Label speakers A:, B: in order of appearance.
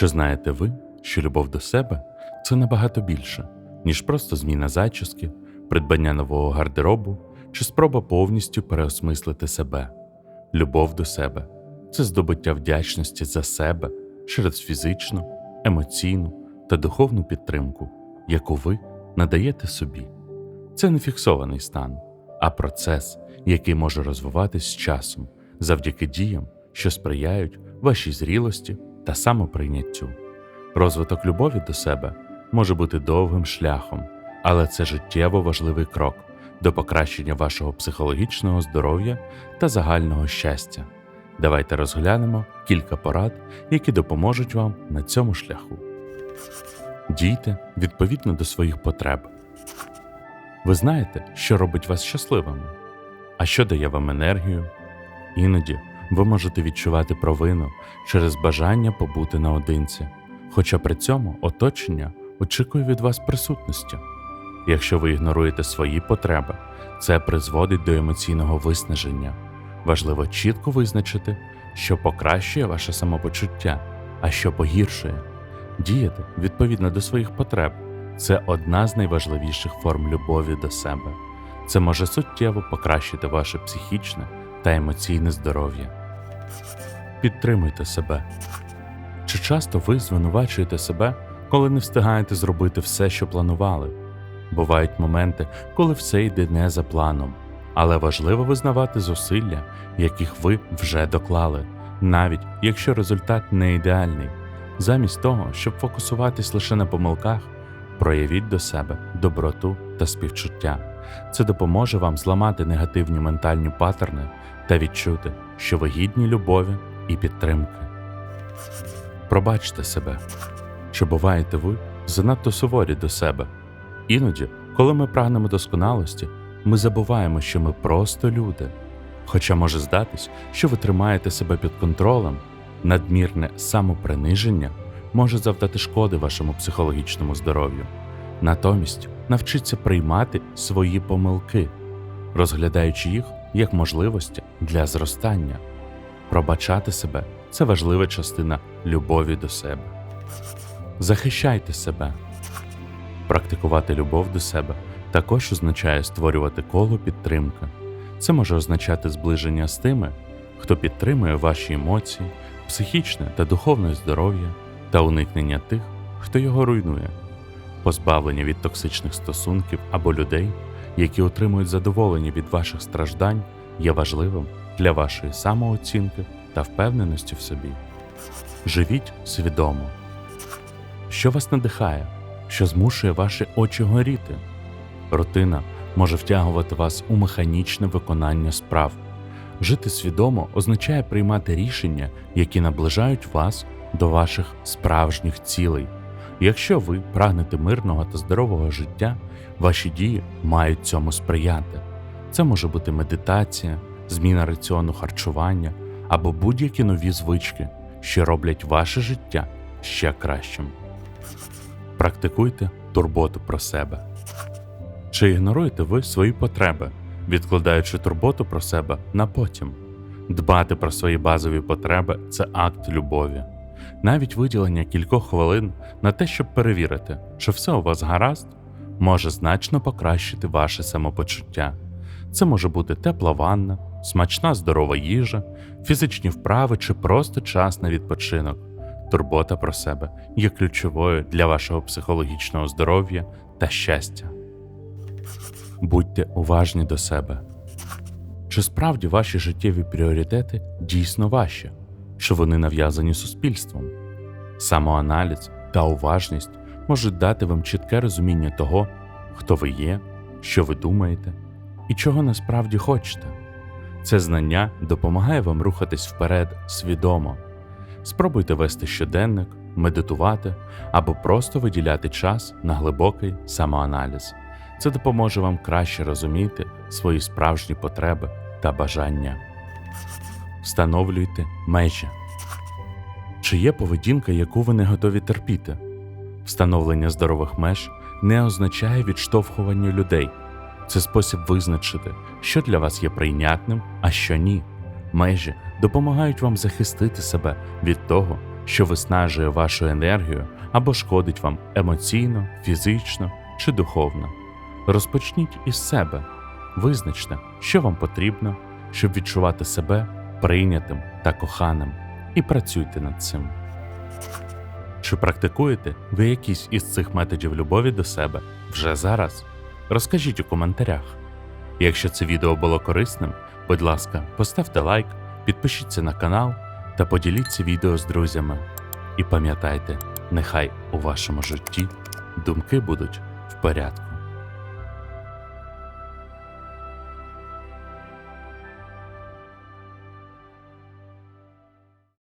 A: Чи знаєте ви, що любов до себе це набагато більше, ніж просто зміна зачіски, придбання нового гардеробу чи спроба повністю переосмислити себе? Любов до себе це здобуття вдячності за себе через фізичну, емоційну та духовну підтримку, яку ви надаєте собі. Це не фіксований стан, а процес, який може розвиватись з часом завдяки діям, що сприяють вашій зрілості та самоприйняттю. Розвиток любові до себе може бути довгим шляхом, але це життєво важливий крок до покращення вашого психологічного здоров'я та загального щастя. Давайте розглянемо кілька порад, які допоможуть вам на цьому шляху. Дійте відповідно до своїх потреб. Ви знаєте, що робить вас щасливими, а що дає вам енергію. Іноді ви можете відчувати провину через бажання побути наодинці, хоча при цьому оточення очікує від вас присутності. Якщо ви ігноруєте свої потреби, це призводить до емоційного виснаження. Важливо чітко визначити, що покращує ваше самопочуття, а що погіршує. Діяти відповідно до своїх потреб це одна з найважливіших форм любові до себе. Це може суттєво покращити ваше психічне та емоційне здоров'я. Підтримуйте себе. Чи часто ви звинувачуєте себе, коли не встигаєте зробити все, що планували? Бувають моменти, коли все йде не за планом, але важливо визнавати зусилля, яких ви вже доклали, навіть якщо результат не ідеальний. Замість того, щоб фокусуватись лише на помилках, проявіть до себе доброту та співчуття. Це допоможе вам зламати негативні ментальні паттерни та відчути, що ви гідні любові і підтримки. Пробачте себе, чи буваєте ви занадто суворі до себе. Іноді, коли ми прагнемо досконалості, ми забуваємо, що ми просто люди. Хоча може здатись, що ви тримаєте себе під контролем, надмірне самоприниження може завдати шкоди вашому психологічному здоров'ю. Натомість навчіться приймати свої помилки, розглядаючи їх як можливості для зростання. Пробачати себе це важлива частина любові до себе. Захищайте себе. Практикувати любов до себе також означає створювати коло підтримки. Це може означати зближення з тими, хто підтримує ваші емоції, психічне та духовне здоров'я та уникнення тих, хто його руйнує, позбавлення від токсичних стосунків або людей, які отримують задоволення від ваших страждань, є важливим для вашої самооцінки та впевненості в собі. Живіть свідомо. Що вас надихає, що змушує ваші очі горіти? Рутина може втягувати вас у механічне виконання справ. Жити свідомо означає приймати рішення, які наближають вас до ваших справжніх цілей. Якщо ви прагнете мирного та здорового життя, ваші дії мають цьому сприяти. Це може бути медитація, зміна раціону харчування або будь-які нові звички, що роблять ваше життя ще кращим. Практикуйте турботу про себе. Чи ігноруєте ви свої потреби, відкладаючи турботу про себе на потім? Дбати про свої базові потреби це акт любові. Навіть виділення кількох хвилин на те, щоб перевірити, що все у вас гаразд, може значно покращити ваше самопочуття. Це може бути тепла ванна, смачна здорова їжа, фізичні вправи чи просто час на відпочинок. Турбота про себе є ключовою для вашого психологічного здоров'я та щастя. Будьте уважні до себе. Чи справді ваші життєві пріоритети дійсно ваші, чи вони нав'язані суспільством? Самоаналіз та уважність можуть дати вам чітке розуміння того, хто ви є, що ви думаєте і чого насправді хочете. Це знання допомагає вам рухатись вперед свідомо. Спробуйте вести щоденник, медитувати або просто виділяти час на глибокий самоаналіз. Це допоможе вам краще розуміти свої справжні потреби та бажання. Встановлюйте межі. Чи є поведінка, яку ви не готові терпіти? Встановлення здорових меж не означає відштовхування людей. Це спосіб визначити, що для вас є прийнятним, а що ні. Межі допомагають вам захистити себе від того, що виснажує вашу енергію або шкодить вам емоційно, фізично чи духовно. Розпочніть із себе, визначте, що вам потрібно, щоб відчувати себе прийнятим та коханим, і працюйте над цим. Чи практикуєте ви якісь із цих методів любові до себе вже зараз? Розкажіть у коментарях. Якщо це відео було корисним, будь ласка, поставте лайк, підпишіться на канал та поділіться відео з друзями. І пам'ятайте, нехай у вашому житті думки будуть в порядку.